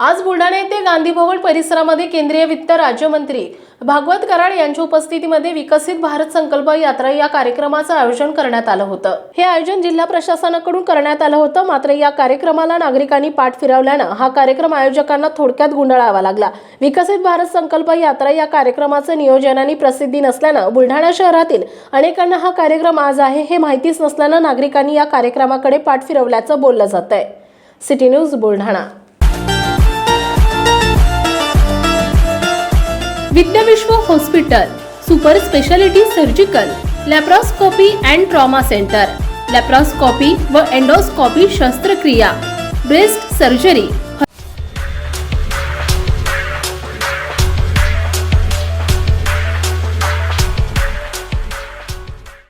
आज बुलढाणा येथे गांधी भवन परिसरामध्ये केंद्रीय वित्त राज्यमंत्री भागवत कराड यांच्या उपस्थितीमध्ये विकसित भारत संकल्प यात्रा या कार्यक्रमाचं आयोजन करण्यात आलं होतं. हे आयोजन जिल्हा प्रशासनाकडून करण्यात आलं होतं मात्र या कार्यक्रमाला नागरिकांनी पाठ फिरवल्यानं हा कार्यक्रम आयोजकांना थोडक्यात गुंडाळावा लागला. विकसित भारत संकल्प यात्रा या कार्यक्रमाचं नियोजन आणि प्रसिद्धी नसल्यानं बुलढाणा शहरातील अनेकांना हा कार्यक्रम आज आहे हे माहितीच नसल्यानं नागरिकांनी या कार्यक्रमाकडे पाठ फिरवल्याचं बोललं जात आहे city news Buldhana. Vidyavishwa hospital super speciality surgical laparoscopy and trauma centre laparoscopy व एंडोस्कॉपी शस्त्रक्रिया ब्रेस्ट सर्जरी